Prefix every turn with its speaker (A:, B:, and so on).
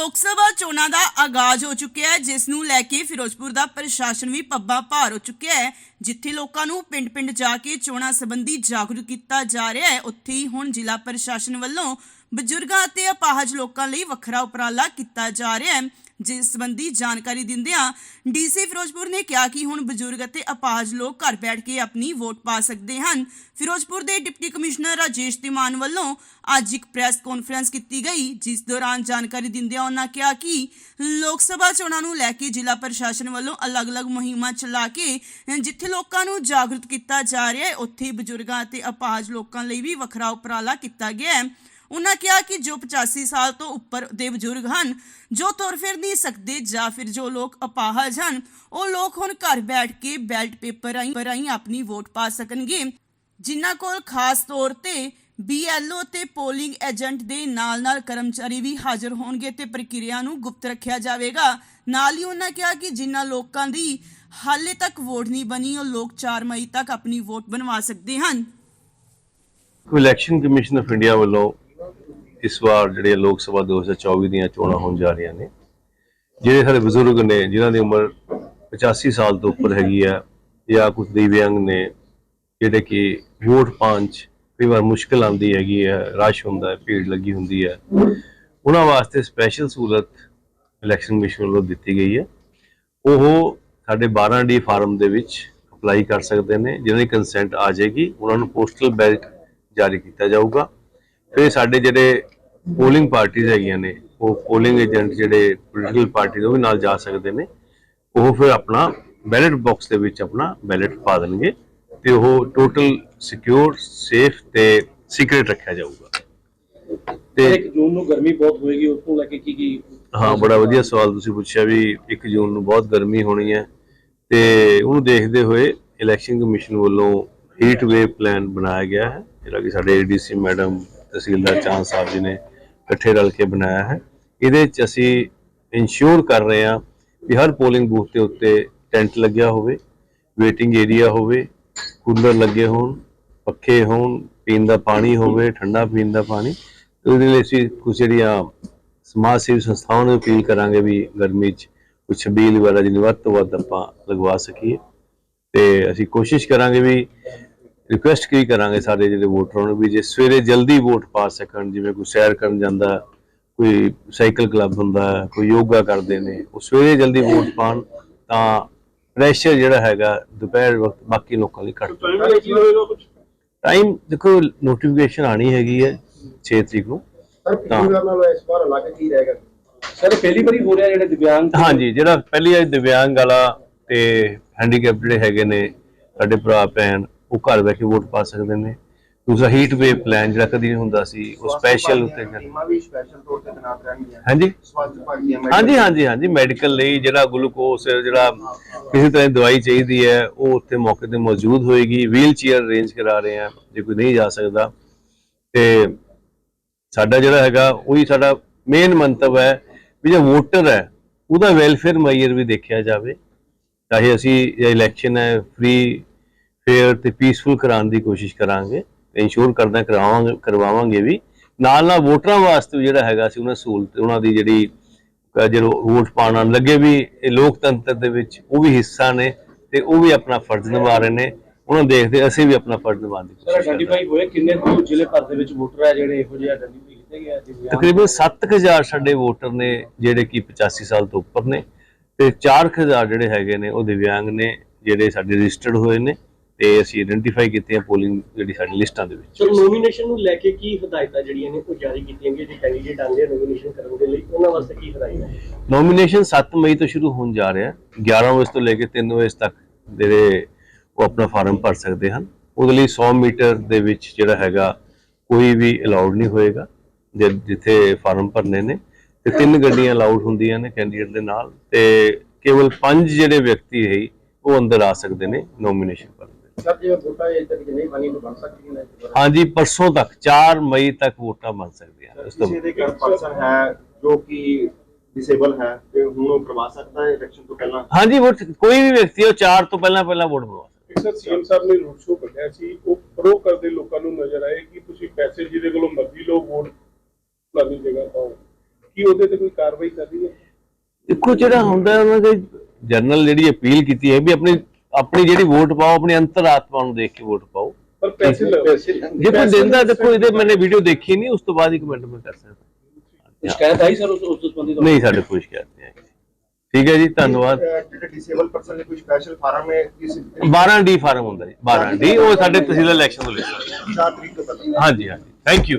A: ਲੋਕ ਸਭਾ ਚੋਣਾਂ ਦਾ ਆਗਾਜ਼ ਹੋ ਚੁੱਕਿਆ ਹੈ, ਜਿਸ ਨੂੰ ਲੈ ਕੇ ਫਿਰੋਜ਼ਪੁਰ ਦਾ ਪ੍ਰਸ਼ਾਸਨ ਵੀ ਪੱਬਾਂ ਭਾਰ ਹੋ ਚੁੱਕਿਆ ਹੈ। ਜਿੱਥੇ ਲੋਕਾਂ ਨੂੰ ਪਿੰਡ-ਪਿੰਡ ਜਾ ਕੇ ਚੋਣਾਂ ਸੰਬੰਧੀ ਜਾਗਰੂਕ ਕੀਤਾ ਜਾ ਰਿਹਾ ਹੈ, ਉੱਥੇ ਹੀ ਹੁਣ ਜ਼ਿਲ੍ਹਾ ਪ੍ਰਸ਼ਾਸਨ ਵੱਲੋਂ ਬਜ਼ੁਰਗਾਂ ਅਤੇ ਅਪਾਹਜ ਲੋਕਾਂ ਲਈ ਵੱਖਰਾ ਉਪਰਾਲਾ ਕੀਤਾ ਜਾ ਰਿਹਾ ਹੈ। ਜਿਸ ਸੰਬੰਧੀ ਜਾਣਕਾਰੀ ਦਿੰਦਿਆਂ ਡੀਸੀ ਫਿਰੋਜ਼ਪੁਰ ਨੇ ਕਿਹਾ ਕਿ ਹੁਣ ਬਜ਼ੁਰਗ ਅਤੇ ਅਪਾਹਜ ਲੋਕ ਘਰ ਬੈਠ ਕੇ ਆਪਣੀ ਵੋਟ ਪਾ ਸਕਦੇ ਹਨ। ਫਿਰੋਜ਼ਪੁਰ ਦੇ ਡਿਪਟੀ ਕਮਿਸ਼ਨਰ ਰਾਜੇਸ਼ ਤਿਮਾਨ ਵੱਲੋਂ ਅੱਜ ਇੱਕ ਪ੍ਰੈਸ ਕਾਨਫਰੰਸ ਕੀਤੀ ਗਈ, ਜਿਸ ਦੌਰਾਨ ਜਾਣਕਾਰੀ ਦਿੰਦਿਆਂ ਉਹਨਾਂ ਕਿਹਾ ਕਿ ਲੋਕ ਸਭਾ ਚੋਣਾਂ ਨੂੰ ਲੈ ਕੇ ਜ਼ਿਲ੍ਹਾ ਪ੍ਰਸ਼ਾਸਨ ਵੱਲੋਂ ਅਲੱਗ-ਅਲੱਗ ਮੁਹਿੰਮਾਂ ਚਲਾ ਕੇ ਜਿੱਥੇ ਲੋਕਾਂ ਨੂੰ ਜਾਗਰੂਕ ਕੀਤਾ ਜਾ ਰਿਹਾ ਹੈ, ਉੱਥੇ ਬਜ਼ੁਰਗਾਂ ਅਤੇ ਅਪਾਹਜ ਲੋਕਾਂ ਲਈ ਵੀ ਵੱਖਰਾ ਉਪਰਾਲਾ ਕੀਤਾ ਗਿਆ ਹੈ। ਉਹਨਾਂ ਕਿਹਾ ਕਿ ਜੋ 85 ਸਾਲ ਤੋਂ ਉੱਪਰ ਦੇ ਬਜ਼ੁਰਗ ਹਨ, ਜੋ ਤੁਰ ਫਿਰ ਨਹੀਂ ਸਕਦੇ ਜਾਂ ਫਿਰ ਜੋ ਲੋਕ ਅਪਾਹਜ ਹਨ, ਉਹ ਲੋਕ ਹੁਣ ਘਰ ਬੈਠ ਕੇ ਬੈਲਟ ਪੇਪਰ ਰਾਹੀਂ ਆਪਣੀ ਵੋਟ ਪਾ ਸਕਣਗੇ। ਜਿਨ੍ਹਾਂ ਕੋਲ ਖਾਸ ਤੌਰ ਤੇ ਬੀਐਲਓ ਤੇ ਪੋਲਿੰਗ ਏਜੰਟ ਦੇ ਨਾਲ-ਨਾਲ ਕਰਮਚਾਰੀ ਵੀ ਹਾਜ਼ਰ ਹੋਣਗੇ ਤੇ ਪ੍ਰਕਿਰਿਆ ਨੂੰ ਗੁਪਤ ਰੱਖਿਆ ਜਾਵੇਗਾ। ਨਾਲ ਹੀ ਉਹਨਾਂ ਕਿਹਾ ਕਿ ਜਿਨ੍ਹਾਂ ਲੋਕਾਂ ਦੀ ਹਾਲੇ ਤੱਕ ਵੋਟ ਨਹੀਂ ਬਣੀ, ਉਹ ਲੋਕ 4 ਮਈ ਤੱਕ ਆਪਣੀ ਵੋਟ ਬਣਵਾ ਸਕਦੇ ਹਨ।
B: ਇਲੈਕਸ਼ਨ ਕਮਿਸ਼ਨ ਆਫ ਇੰਡੀਆ ਵੱਲੋਂ ਇਸ ਵਾਰ ਜਿਹੜੇ ਲੋਕ ਸਭਾ 2024 ਦੀਆਂ ਚੋਣਾਂ ਹੋਣ ਜਾ ਰਹੀਆਂ ਨੇ, ਜਿਹੜੇ ਸਾਡੇ ਬਜ਼ੁਰਗ ਨੇ, ਜਿਨ੍ਹਾਂ ਦੀ ਉਮਰ 85 ਸਾਲ ਤੋਂ ਉੱਪਰ ਹੈਗੀ ਆ, ਜਾਂ ਕੁਝ ਦਿਵਿਆਂਗ ਨੇ, ਜਿਹੜੇ ਕਿ ਵੋਟ ਪਾਉਣ 'ਚ ਕਈ ਵਾਰ ਮੁਸ਼ਕਲ ਆਉਂਦੀ ਹੈਗੀ ਹੈ ਰਸ਼ ਹੁੰਦਾ ਹੈ, ਭੀੜ ਲੱਗੀ ਹੁੰਦੀ ਹੈ, ਉਹਨਾਂ ਵਾਸਤੇ ਸਪੈਸ਼ਲ ਸਹੂਲਤ ਇਲੈਕਸ਼ਨ ਕਮਿਸ਼ਨ ਵੱਲੋਂ ਦਿੱਤੀ ਗਈ ਹੈ। ਉਹ ਸਾਡੇ 12 ਡੀ ਫਾਰਮ ਦੇ ਵਿੱਚ ਅਪਲਾਈ ਕਰ ਸਕਦੇ ਨੇ ਜਿਹਨਾਂ ਦੀ ਕੰਸੈਂਟ ਆ ਜਾਏਗੀ, ਉਹਨਾਂ ਨੂੰ ਪੋਸਟਲ ਬੈਲਟ ਜਾਰੀ ਕੀਤਾ ਜਾਊਗਾ। ਫਿਰ ਸਾਡੇ ਜਿਹੜੇ ਪੋਲਿੰਗ ਪਾਰਟੀਆਂ ਹੈਗੀਆਂ ਨੇ ਉਹ ਪੋਲਿੰਗ ਏਜੰਟ ਜਿਹੜੇ ਪੋਲੀਟੀਕਲ ਪਾਰਟੀ ਉਹ ਵੀ ਨਾਲ ਜਾ ਸਕਦੇ ਨੇ। ਉਹ ਫਿਰ ਆਪਣਾ ਬੈਲਟ ਬਾਕਸ ਦੇ ਵਿੱਚ ਆਪਣਾ ਬੈਲਟ ਪਾ ਦੇਣਗੇ ਤੇ ਉਹ ਟੋਟਲ ਸਿਕਿਉਰ ਸੇਫ ਤੇ ਸੀਕ੍ਰੀਟ ਰੱਖਿਆ ਜਾਊਗਾ। ਤੇ
C: ਇੱਕ ਜੂਨ ਨੂੰ ਗਰਮੀ ਬਹੁਤ ਹੋਏਗੀ ਉਸ ਨੂੰ ਲੈ ਕੇ ਕੀ ਕੀ
B: ਹਾਂ ਬੜਾ ਵਧੀਆ ਸਵਾਲ ਤੁਸੀਂ ਪੁੱਛਿਆ ਵੀ 1 ਜੂਨ ਨੂੰ ਬਹੁਤ ਗਰਮੀ ਹੋਣੀ ਹੈ ਤੇ ਉਹਨੂੰ ਦੇਖਦੇ ਹੋਏ ਇਲੈਕਸ਼ਨ ਕਮਿਸ਼ਨ ਵੱਲੋਂ ਹੀਟ ਵੇਵ ਪਲਾਨ ਬਣਾਇਆ ਗਿਆ ਹੈ। ਜਿਹੜਾ ਕਿ ਸਾਡੇ ਏਡੀਸੀ ਮੈਡਮ ਤਹਿਸੀਲਦਾਰ ਚਾਂਦ ਸਾਹਿਬ ਜੀ ਨੇ ਇਕੱਠੇ ਰਲ ਕੇ ਬਣਾਇਆ ਹੈ। ਇਹਦੇ ਚ ਅਸੀਂ ਇਨਸ਼ੋਰ ਕਰ ਰਹੇ ਹਾਂ ਕਿ ਹਰ ਪੋਲਿੰਗ ਬੂਥ ਦੇ ਉੱਤੇ ਟੈਂਟ ਲੱਗਿਆ ਹੋਵੇ ਵੇਟਿੰਗ ਏਰੀਆ ਹੋਵੇ, ਕੂਲਰ ਲੱਗੇ ਹੋਣ, ਪੱਖੇ ਹੋਣ, ਪੀਣ ਦਾ ਪਾਣੀ ਹੋਵੇ, ਠੰਡਾ ਪੀਣ ਦਾ ਪਾਣੀ। ਉਹਦੇ ਲਈ ਅਸੀਂ ਕੁਝ ਜਿਹੜੀਆਂ ਸਮਾਜ ਸੇਵੀ ਸੰਸਥਾਵਾਂ ਨੂੰ ਅਪੀਲ ਕਰਾਂਗੇ ਵੀ ਗਰਮੀ 'ਚ ਕੁਝ ਛਬੀਲ ਵਗੈਰਾ ਜਿਹਨੂੰ ਵੱਧ ਤੋਂ ਵੱਧ ਆਪਾਂ ਲਗਵਾ ਸਕੀਏ। ਤੇ ਅਸੀਂ ਕੋਸ਼ਿਸ਼ ਕਰਾਂਗੇ ਵੀ ਰਿਕੁਐਸਟ ਕੀ ਕਰਾਂਗੇ ਸਾਰੇ ਜਿਹੜੇ ਵੋਟਰਾਂ ਨੂੰ ਵੀ ਜੇ ਸਵੇਰੇ ਜਲਦੀ ਵੋਟ ਪਾ ਸਕਣ ਜਿਵੇਂ ਕੋਈ ਸੈਰ ਕਰਨ ਜਾਂਦਾ ਕੋਈ ਸਾਈਕਲ ਕਲੱਬ ਹੁੰਦਾ ਕੋਈ ਯੋਗਾ ਕਰਦੇ ਨੇ ਉਹ ਸਵੇਰੇ ਜਲਦੀ ਵੋਟ ਪਾਣ ਤਾਂ ਪ੍ਰੈਸ਼ਰ ਜਿਹੜਾ ਹੈਗਾ ਦੁਪਹਿਰ ਵਕਤ ਬਾਕੀ ਲੋਕਾਂ ਲਈ ਘੱਟ ਟਾਈਮ ਦੇਖੋ ਨੋਟੀਫਿਕੇਸ਼ਨ ਆਣੀ ਹੈਗੀ ਹੈ 6 ਤਰੀਕ ਨੂੰ
D: ਸਰ ਪਿਛਲੀ ਵਾਰ ਨਾਲੋਂ ਇਸ ਵਾਰ ਅਲੱਗ ਕੀ ਰਹੇਗਾ
C: ਸਰ ਪਹਿਲੀ ਵਾਰੀ ਹੋ ਰਿਹਾ ਜਿਹੜੇ ਦਿਵਿਆਂਗ ਤੇ-
B: ਹਾਂਜੀ ਜਿਹੜਾ ਪਹਿਲੀ ਹੈ ਦਿਵਿਆਂਗ ਵਾਲਾ ਤੇ ਹੈਂਡੀਕੈਪ ਜਿਹੜੇ ਹੈਗੇ ਨੇ ਸਾਡੇ ਭਰਾ ਭੈਣ ਉਹ ਘਰ ਬੈਠ ਵੋਟ ਪਾ ਸਕਦੇ ਨੇ। ਦੂਸਰਾ ਹੀਟ ਵੇਵ ਪਲਾਨ ਜਿਹੜਾ ਕਦੀ ਨਹੀਂ ਹੁੰਦਾ ਸੀ ਉਹ ਸਪੈਸ਼ਲ ਉੱਤੇ ਹਾਂਜੀ। ਹਾਂਜੀ ਹਾਂਜੀ ਹਾਂਜੀ। ਮੈਡੀਕਲ ਲਈ ਜਿਹੜਾ ਗਲੂਕੋਸ ਜਿਹੜਾ ਕਿਸੇ ਤਰ੍ਹਾਂ ਦੀ ਦਵਾਈ ਚਾਹੀਦੀ ਹੈ ਉਹ ਉੱਥੇ ਮੌਕੇ ਤੇ ਮੌਜੂਦ ਹੋਏਗੀ। ਵੀਲ ਚੇਅਰ ਅਰੇਂਜ ਕਰਾ ਰਹੇ ਆ ਜੇ ਕੋਈ ਨਹੀਂ ਜਾ ਸਕਦਾ। ਤੇ ਸਾਡਾ ਜਿਹੜਾ ਹੈਗਾ ਉਹੀ ਸਾਡਾ ਮੇਨ ਮੰਤਵ ਹੈ ਵੀ ਜੋ ਵੋਟਰ ਹੈ ਉਹਦਾ ਵੈਲਫੇਅਰ ਮੈਇਰ ਵੀ ਦੇਖਿਆ ਜਾਵੇ। ਚਾਹੇ ਅਸੀਂ ਇਲੈਕਸ਼ਨ ਹੈ ਫ੍ਰੀ ਫੇਅਰ ਤੇ ਪੀਸਫੁਲ ਕਰਾਉਣ ਦੀ ਕੋਸ਼ਿਸ਼ ਕਰਾਂਗੇ ਇਨਸ਼ੋਰ ਕਰਦਾ ਕਰਾਵਾਂਗੇ ਕਰਵਾਵਾਂਗੇ ਵੀ। ਨਾਲ ਨਾਲ ਵੋਟਰਾਂ ਵਾਸਤੇ ਜਿਹੜਾ ਹੈਗਾ ਸੀ ਉਹਨਾਂ ਸਹੂਲਤ ਉਹਨਾਂ ਦੀ ਜਿਹੜੀ ਜਦੋਂ ਵੋਟ ਪਾਉਣ ਲੱਗੇ ਵੀ ਇਹ ਲੋਕਤੰਤਰ ਦੇ ਵਿੱਚ ਉਹ ਵੀ ਹਿੱਸਾ ਨੇ ਤੇ ਉਹ ਵੀ ਆਪਣਾ ਫਰਜ਼ ਨਿਭਾ ਰਹੇ ਨੇ। ਉਹਨਾਂ ਦੇਖਦੇ ਅਸੀਂ ਵੀ ਆਪਣਾ ਫਰਜ਼ ਨਿਭਾਉਣ ਦੀ
C: ਸਰ
B: ਕੋਸ਼ਿਸ਼ ਕਰ ਰਹੇ ਹਾਂ
C: ਆਇਡੈਂਟੀਫਾਈ ਹੋਏ ਕਿੰਨੇ ਕੁ ਜ਼ਿਲ੍ਹੇ ਭਰ ਦੇ ਵਿੱਚ ਵੋਟਰ ਹੈ ਜਿਹੜੇ ਇਹੋ ਜਿਹੇ ਆਇਡੈਂਟੀਫਾਈ ਕੀਤੇ ਗਏ ਆ?
B: ਤਕਰੀਬਨ 7000 ਸਾਡੇ ਵੋਟਰ ਨੇ ਜਿਹੜੇ ਕਿ 85 ਸਾਲ ਤੋਂ ਉੱਪਰ ਨੇ ਤੇ 4000 ਜਿਹੜੇ ਹੈਗੇ ਨੇ ਉਹ ਦਿਵਿਆਂਗ ਨੇ ਜਿਹੜੇ ਸਾਡੇ ਰਜਿਸਟਰਡ ਹੋਏ ਨੇ। ਤੇ ਅਸੀਂ ਆਇਡੈਂਟੀਫਾਈ ਕੀਤੇ ਆ ਪੋਲਿੰਗ ਜਿਹੜੀ ਸਾਡੀ ਲਿਸਟਾਂ ਦੇ ਵਿੱਚ।
E: ਸਰ ਨੋਮੀਨੇਸ਼ਨ ਨੂੰ ਲੈ ਕੇ ਕੀ ਹਦਾਇਤਾਂ ਜਿਹੜੀਆਂ ਨੇ ਉਹ ਜਾਰੀ ਕੀਤੀਆਂ ਗਈਆਂ ਜੇ ਕੈਂਡੀਡੇਟ ਆਉਂਦੇ ਆ ਨੋਮੀਨੇਸ਼ਨ ਕਰਨ ਦੇ ਲਈ ਉਹਨਾਂ ਵਾਸਤੇ ਕੀ ਹਦਾਇਤਾਂ
B: ਨੋਮੀਨੇਸ਼ਨ 7 ਮਈ ਤੋਂ ਸ਼ੁਰੂ ਹੋਣ ਜਾ ਰਿਹਾ ਹੈ। 11 ਵਜੇ ਤੋਂ ਲੈ ਕੇ 3 ਵਜੇ ਤੱਕ ਜਿਹੜੇ ਉਹ ਆਪਣਾ ਫਾਰਮ ਭਰ ਸਕਦੇ ਹਨ। ਉਹਦੇ ਲਈ 100 ਮੀਟਰ ਦੇ ਵਿੱਚ ਜਿਹੜਾ ਹੈਗਾ ਕੋਈ ਵੀ ਅਲਾਉਡ ਨਹੀਂ ਹੋਏਗਾ ਜਿੱਥੇ ਫਾਰਮ ਭਰਨੇ ਨੇ। ਤੇ ਤਿੰਨ ਗੱਡੀਆਂ ਅਲਾਉਡ ਹੁੰਦੀਆਂ ਨੇ ਕੈਂਡੀਡੇਟ ਦੇ ਨਾਲ। ਤੇ ਕੇਵਲ ਪੰਜ ਜਿਹੜੇ ਵਿਅਕਤੀ ਹੈ ਉਹ ਅੰਦਰ ਆ ਸਕਦੇ ਨੇ ਨੋਮੀਨੇਸ਼ਨ ਦੇ
D: ਸਰ ਜਿਵੇਂ ਵੋਟਾਂ ਇਹ ਤੱਕ ਜੇ ਨਹੀਂ ਬਣੀ ਤਾਂ ਬਣ ਸਕਦੀ ਹੈ
B: ਹਾਂਜੀ ਪਰਸੋਂ ਤੱਕ 4 ਮਈ ਤੱਕ ਵੋਟਾਂ ਬਣ ਸਕਦੀਆਂ ਇਸ ਤੋਂ
D: ਕਿਸੇ ਦੇ ਘਰ ਪਰਸਨ ਹੈ ਜੋ ਕਿ ਡਿਸੇਬਲ ਹੈ ਤੇ ਹੁਣ ਉਹ ਕਰਵਾ ਸਕਦਾ ਹੈ ਇਲੈਕਸ਼ਨ ਤੋਂ ਪਹਿਲਾਂ?
B: ਹਾਂਜੀ ਵੋਟ ਕੋਈ ਵੀ ਵਿਅਕਤੀ ਉਹ 4 ਤੋਂ ਪਹਿਲਾਂ ਪਹਿਲਾਂ ਵੋਟ ਪਵਾ
F: ਸਰ ਸੀਐਮ ਸਾਹਿਬ ਨੇ ਰੋਡ ਸ਼ੋਅ ਕੱਢਿਆ ਸੀ ਉਹ ਪ੍ਰੋ ਕਰਦੇ ਲੋਕਾਂ ਨੂੰ ਨਜ਼ਰ ਆਏ ਕਿ ਤੁਸੀਂ ਪੈਸੇ ਜਿਹਦੇ ਕੋਲੋਂ ਮਰਜ਼ੀ ਲਓ ਵੋਟ ਫਲਾਨੀ ਜਗ੍ਹਾ ਪਾਓ। ਕੀ ਉਹਦੇ ਤੇ ਕੋਈ ਕਾਰਵਾਈ ਕਰ ਰਹੀ ਹੈ?
B: ਦੇਖੋ ਜਿਹੜਾ ਹੁੰਦਾ ਉਹਨਾਂ ਦੇ ਜਨਰਲ ਜਿਹੜੀ ਅਪੀਲ ਕੀਤੀ ਹੈ ਵੀ ਆਪਣੀ ਆਪਣੀ ਜਿਹੜੀ ਵੋਟ ਪਾਓ ਆਪਣੀ ਅੰਤਰਾਤਮਾ ਨੂੰ ਦੇਖ ਕੇ ਵੋਟ ਪਾਓ।
F: ਪਰ ਪੈਸੇ ਲ-
B: ਜੇ ਕੋਈ ਦਿੰਦਾ ਦੇਖੋ ਇਹਦੇ ਮੈंने ਵੀਡੀਓ ਦੇਖੀ ਨਹੀਂ ਉਸ ਤੋਂ ਬਾਅਦ ਹੀ ਕਮੈਂਟ ਮੈਂ ਕਰ ਸਕਦਾ।
C: ਸ਼ਿਕਾਇਤ ਆਈ ਸਰ ਉਸ ਉਸ ਸੰਬੰਧੀ ਤੋਂ
B: ਨਹੀਂ ਸਾਡੇ ਕੋਈ ਸ਼ਿਕਾਇਤ ਨਹੀਂ ਆਈ। ਠੀਕ ਹੈ ਜੀ ਧੰਨਵਾਦ।
D: ਡਿਸੇਬਲ ਪਰਸਨ ਲਈ ਕੋਈ ਸਪੈਸ਼ਲ ਫਾਰਮ ਹੈ ਕਿਸ
B: 12 ਡੀ ਫਾਰਮ ਹੁੰਦਾ ਜੀ 12 ਡੀ ਉਹ ਸਾਡੇ ਤਹਿਸੀਲ ਇਲੈਕਸ਼ਨ ਤੋਂ ਲੈ ਸਕਦੇ।
D: 4 ਤਰੀਕ ਤੋਂ ਪਹਿਲਾਂ।
B: ਹਾਂਜੀ ਹਾਂਜੀ। Thank you